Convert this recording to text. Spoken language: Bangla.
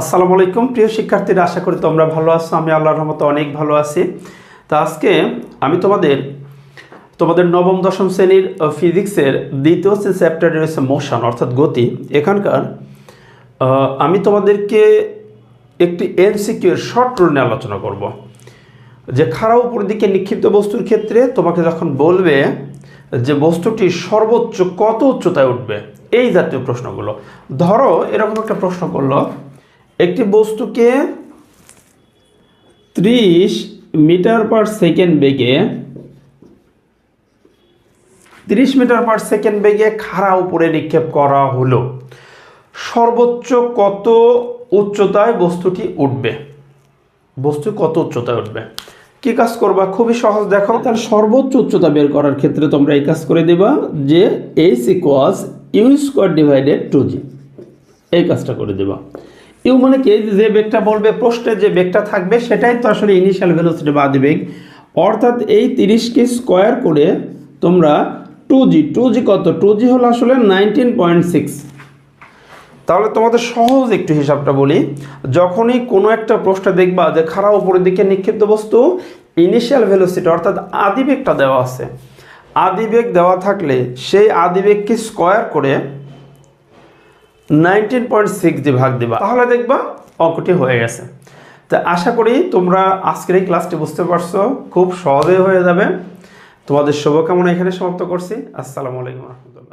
আসসালামু আলাইকুম। প্রিয় শিক্ষার্থীরা, আশা করি তোমরা ভালো আছো। আমি আল্লাহর রহমতে অনেক ভালো আছি। তো আজকে আমি তোমাদের তোমাদের নবম, দশম শ্রেণির ফিজিক্সের দ্বিতীয় যে চ্যাপ্টারে রয়েছে মোশন, অর্থাৎ গতি। এখানকার আমি তোমাদেরকে একটি এমসিকিউ এর শর্ট রুল নিয়ে আলোচনা করব। যে খাড়া উপর দিকে নিক্ষিপ্ত বস্তুর ক্ষেত্রে তোমাকে যখন বলবে যে বস্তুটি সর্বোচ্চ কত উচ্চতায় উঠবে, এই জাতীয় প্রশ্নগুলো। ধরো, এরকম একটা প্রশ্ন করল একটি বস্তুকে ত্রিশ মিটার পার সেকেন্ড বেগে, তিরিশ মিটার পার সেকেন্ড বেগে খাড়া উপরে নিক্ষেপ করা হলো। সর্বোচ্চ কত উচ্চতায় বস্তুটি উঠবে? বস্তু কত উচ্চতায় উঠবে? কি কাজ করবা? খুবই সহজ, দেখো। তার সর্বোচ্চ উচ্চতা বের করার ক্ষেত্রে তোমরা এই কাজ করে দেবা যে H equals u square divided by two g কাজটা করে দেবা। ইউ মানে কি? যে বেগটা বলবে, প্রশ্নে যে বেগটা থাকবে, সেটাই তো আসলে ইনিশিয়াল ভেলোসিটি বা আদি বেগ অর্থাৎ এই তিরিশকে স্কোয়ার করে তোমরা টু জি টু জি কত? টু জি হলো আসলে নাইনটিন পয়েন্ট সিক্স তাহলে তোমাদের সহজ একটু হিসাবটা বলি। যখনই কোনো একটা প্রশ্ন দেখবা যে খারাপ উপরের দিকে নিক্ষিপ্ত বস্তু ইনিশিয়াল ভেলোসিটি অর্থাৎ আদিবেগটা দেওয়া আছে। আদিবেগ দেওয়া থাকলে সেই আদিবেগকে স্কোয়ার করে নাইনটিন পয়েন্ট সিক্স দিয়ে ভাগ দিবা। তাহলে দেখবা অঙ্কটি হয়ে গেছে। তা আশা করি তোমরা আজকের এই ক্লাসটি বুঝতে পারছ, খুব সহজে হয়ে যাবে। তোমাদের শুভকামনা এখানে সমাপ্ত করছি। আসসালামু আলাইকুম রহমতুল্লাহ।